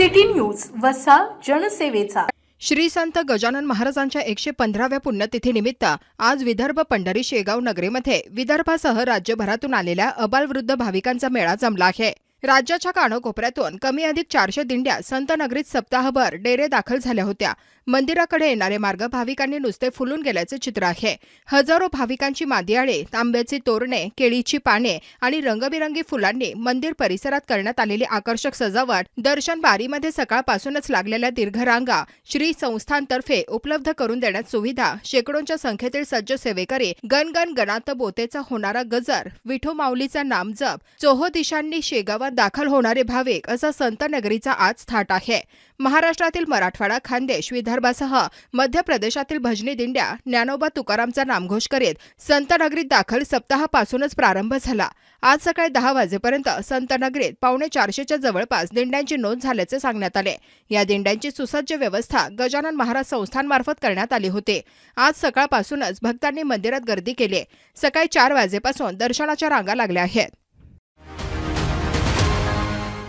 City news वसा जनसेवेचा. श्री संत गजानन महाराजांच्या एकशे पंधराव्या पुण्यतिथीनिमित्त आज विदर्भ पंढरी शेगाव नगरीमध्ये विदर्भासह राज्यभरातून आलेल्या अबालवृद्ध भाविकांचा मेळा जमला आहे. राज्याच्या कानाकोपऱ्यातून कमी अधिक चारशे दिंड्या संत नगरीत सप्ताहभर डेरे दाखल झाल्या होत्या. मंदिराकडे येणारे मार्ग भाविकांनी नुसते फुलून गेल्याचे चित्र आहे. हजारो भाविकांची मादियाळे तांब्याची तोरणे केळीची पाने आणि रंगबिरंगी फुलांनी मंदिर परिसरात करण्यात आलेली आकर्षक सजावट दर्शन बारीमध्ये सकाळपासूनच लागलेल्या दीर्घ रांगा श्री संस्थांतर्फे उपलब्ध करून देण्यात सुविधा शेकडोंच्या संख्येतील सज्ज सेवेकरी गणगण गणात बोतेचा होणारा गजर विठो माऊलीचा नामजप चोहो दिशांनी शेगावात दाखल होणारे भाविक असा संतनगरीचा आज थाट आहे. महाराष्ट्रातील मराठवाडा खानदेश विदर्भासह मध्य प्रदेशातील भजनी दिंड्या ज्ञानोबा तुकारामचा नामघोष करीत संतनगरीत दाखल सप्ताहापासूनच प्रारंभ झाला. आज सकाळी दहा वाजेपर्यंत संतनगरीत पावणे चारशेच्या जवळपास दिंड्यांची नोंद झाल्याचे सांगण्यात आले. या दिंड्यांची सुसज्ज व्यवस्था गजानन महाराज संस्थांमार्फत करण्यात आली होती. आज सकाळपासूनच भक्तांनी मंदिरात गर्दी केली. सकाळी चार वाजेपासून दर्शनाच्या रांगा लागल्या आहेत.